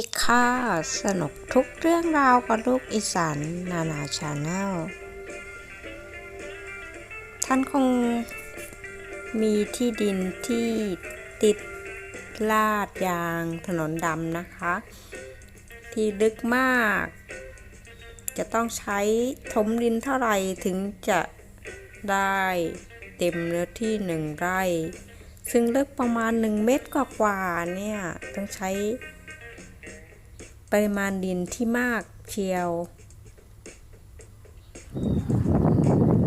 ดีค่ะ สนุกทุกเรื่องราวกับลูกอีสานนานาชาแนล ท่านคงมีที่ดินที่ติดลาดยางถนนดำนะคะ ที่ลึกมาก จะต้องใช้ถมดินเท่าไหร่ถึงจะได้เต็มเนื้อที่หนึ่งไร่ ซึ่งลึกประมาณ 1 เมตรกว่าเนี่ย ต้องใช้ ปริมาณดินที่มากเชียว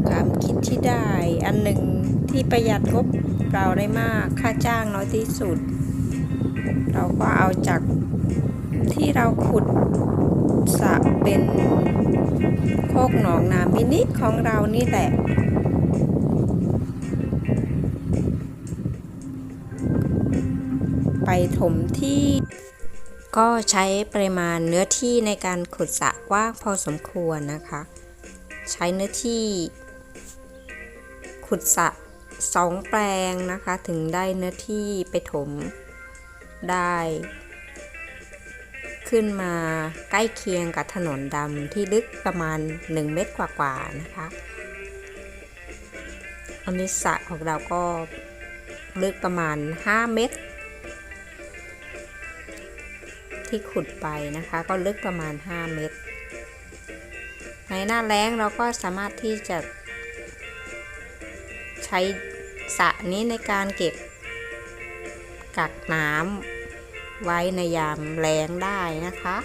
ความคิดที่ได้ อันหนึ่งที่ประหยัดงบเราได้มาก ค่าจ้างน้อยที่สุด เราก็เอาจากที่เราขุดสระเป็นโคกหนองนามินิของเรานี่แหละไปถมที่ ก็ใช้ปริมาณเนื้อที่ในการขุดสระกว้างพอสมควรนะคะ ใช้เนื้อที่ ขุดสระสองแปลงนะคะ ถึงได้เนื้อที่ไปถมได้ ขึ้นมาใกล้เคียงกับถนนดำที่ลึกประมาณ 1 เมตรกว่าๆนะคะอันนี้สระของเราก็ลึกประมาณ 5 เมตร ที่ขุดไปนะคะ ก็ลึกประมาณ 5 เมตร ในหน้าแล้งเราก็สามารถที่จะ ใช้สระนี้ในการเก็บ กักน้ำไว้ในยามแล้งได้นะคะ